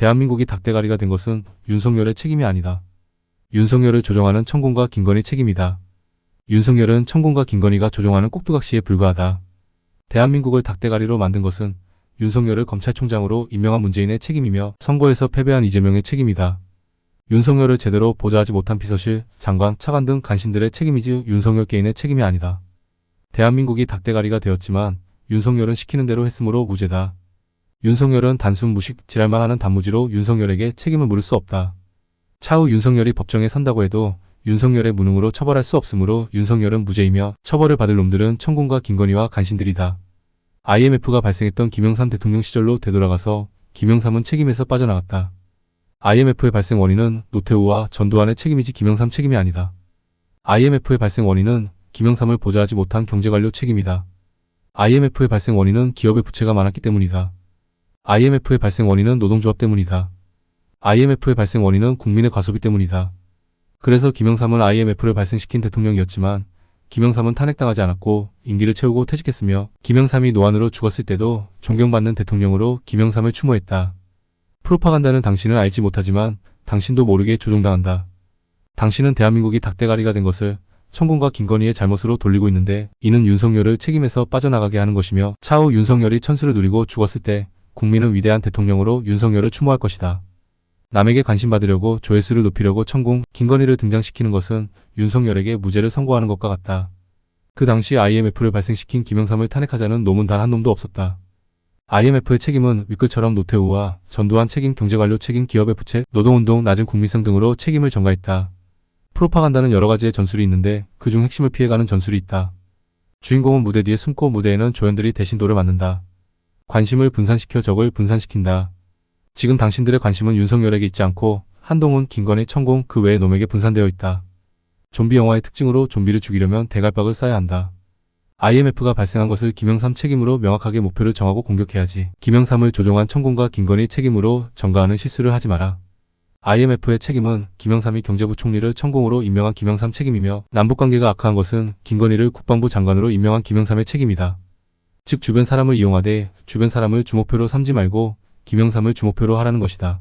대한민국이 닭대가리가 된 것은 윤석열의 책임이 아니다. 윤석열을 조종하는 천공과 김건희 책임이다. 윤석열은 천공과 김건희가 조종하는 꼭두각시에 불과하다. 대한민국을 닭대가리로 만든 것은 윤석열을 검찰총장으로 임명한 문재인의 책임이며 선거에서 패배한 이재명의 책임이다. 윤석열을 제대로 보좌하지 못한 비서실, 장관, 차관 등 간신들의 책임이지 윤석열 개인의 책임이 아니다. 대한민국이 닭대가리가 되었지만 윤석열은 시키는 대로 했으므로 무죄다. 윤석열은 단순 무식 지랄만 하는 단무지로 윤석열에게 책임을 물을 수 없다. 차후 윤석열이 법정에 선다고 해도 윤석열의 무능으로 처벌할 수 없으므로 윤석열은 무죄이며 처벌을 받을 놈들은 천공과 김건희와 간신들이다. IMF가 발생했던 김영삼 대통령 시절로 되돌아가서 김영삼은 책임에서 빠져나갔다. IMF의 발생 원인은 노태우와 전두환의 책임이지 김영삼 책임이 아니다. IMF의 발생 원인은 김영삼을 보좌하지 못한 경제관료 책임이다. IMF의 발생 원인은 기업의 부채가 많았기 때문이다. IMF의 발생 원인은 노동조합 때문이다. IMF의 발생 원인은 국민의 과소비 때문이다. 그래서 김영삼은 IMF를 발생시킨 대통령이었지만 김영삼은 탄핵당하지 않았고 임기를 채우고 퇴직했으며 김영삼이 노안으로 죽었을 때도 존경받는 대통령으로 김영삼을 추모했다. 프로파간다는 당신은 알지 못하지만 당신도 모르게 조종당한다. 당신은 대한민국이 닭대가리가 된 것을 천공과 김건희의 잘못으로 돌리고 있는데 이는 윤석열을 책임에서 빠져나가게 하는 것이며 차후 윤석열이 천수를 누리고 죽었을 때 국민은 위대한 대통령으로 윤석열을 추모할 것이다. 남에게 관심 받으려고 조회수를 높이려고 천공, 김건희를 등장시키는 것은 윤석열에게 무죄를 선고하는 것과 같다. 그 당시 IMF를 발생시킨 김영삼을 탄핵하자는 놈은 단 한 놈도 없었다. IMF의 책임은 윗글처럼 노태우와 전두환 책임 경제관료 책임 기업의 부채, 노동운동, 낮은 국민성 등으로 책임을 전가했다. 프로파간다는 여러 가지의 전술이 있는데 그중 핵심을 피해가는 전술이 있다. 주인공은 무대 뒤에 숨고 무대에는 조연들이 대신 돌을 맞는다. 관심을 분산시켜 적을 분산시킨다. 지금 당신들의 관심은 윤석열에게 있지 않고 한동훈, 김건희, 천공 그 외의 놈에게 분산되어 있다. 좀비 영화의 특징으로 좀비를 죽이려면 대갈박을 쌓아야 한다. IMF가 발생한 것을 김영삼 책임으로 명확하게 목표를 정하고 공격해야지. 김영삼을 조종한 천공과 김건희 책임으로 전가하는 실수를 하지 마라. IMF의 책임은 김영삼이 경제부총리를 천공으로 임명한 김영삼 책임이며 남북관계가 악화한 것은 김건희를 국방부 장관으로 임명한 김영삼의 책임이다. 즉 주변 사람을 이용하되 주변 사람을 주목표로 삼지 말고 김영삼을 주목표로 하라는 것이다.